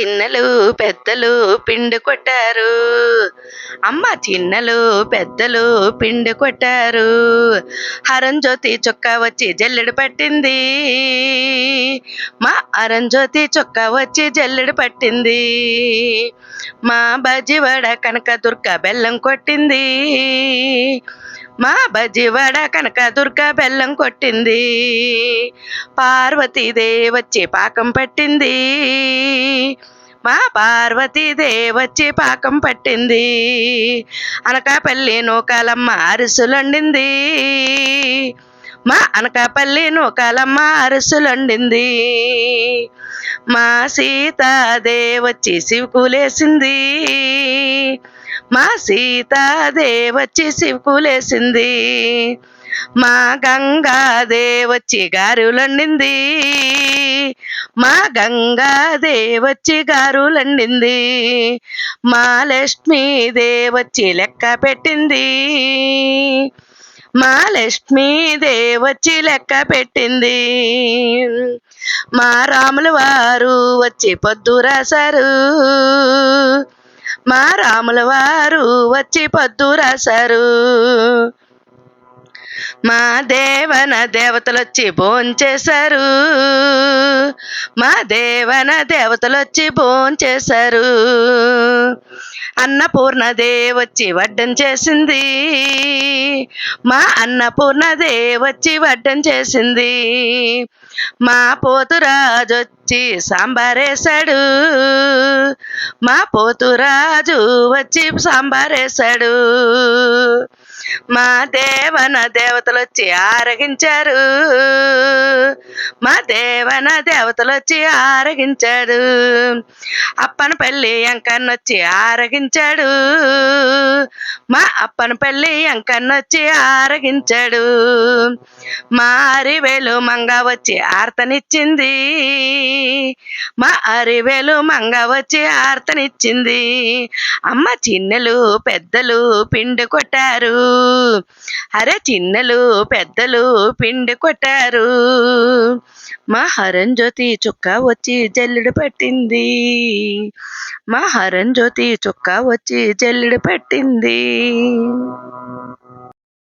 చిన్నలు పెద్దలు పిండి కొట్టారు. అమ్మ చిన్నలు పెద్దలు పిండి కొట్టారు. హరంజ్యోతి చొక్క వచ్చి జల్లెడు పట్టింది. మా అరంజ్యోతి చొక్క వచ్చి జల్లెడు పట్టింది. మా బజివాడ కనక దుర్గ బెల్లం కొట్టింది. మా బజివాడ కనక దుర్గ బెల్లం కొట్టింది. పార్వతీదేవి వచ్చి పాకం పట్టింది. మా పార్వతీదేవి వచ్చి పాకం పట్టింది. అనకాపల్లి నూకాలమ్మ అరుసులండింది. మా అనకాపల్లి నూకాలమ్మ అరుసులండింది. మా సీతాదేవి వచ్చి శివకులేసింది మా సీతాదేవచ్చి శివకులేసింది మా గంగాదేవచ్చి గారులండింది మా గంగాదేవచ్చి గారులండింది మా లక్ష్మీదేవచ్చి లెక్క పెట్టింది. మా లక్ష్మీదేవచ్చి లెక్క పెట్టింది. మా రాముల వారు వచ్చి పొద్దు రాశారు. మా రాముల వారు వచ్చి పొద్దు రాశారు. మా దేవన దేవతలు వచ్చి భోంచేశారు. మా దేవన దేవతలు వచ్చి భోంచేశారు. అన్నపూర్ణదేవి వచ్చి వడ్డం చేసింది. మా అన్నపూర్ణదేవి వచ్చి వడ్డం చేసింది. మా పోతురాజు వచ్చి సాంబారేశాడు. మా పోతురాజు వచ్చి సాంబారేశాడు. మా దేవన దేవతలు వచ్చి ఆరగించారు. మా దేవన దేవతలు వచ్చి ఆరగించాడు. అప్పన పెళ్ళి ఎంకన్నొచ్చి ఆరగించాడు. మా అప్పన పెళ్ళి ఎంకన్నొచ్చి ఆరగించాడు. మా అరివేలు మంగ వచ్చి ఆర్తనిచ్చింది. మా అరివేలు మంగ వచ్చి ఆర్తనిచ్చింది. అమ్మ చిన్నలు పెద్దలు పిండి కొట్టారు. అరే చిన్నలు పెద్దలు పిండి కొట్టారు. మా హరంజ్యోతి చుక్క వచ్చి జల్లుడు పట్టింది. మా హరంజ్యోతి చుక్క వచ్చి జల్లుడు పట్టింది.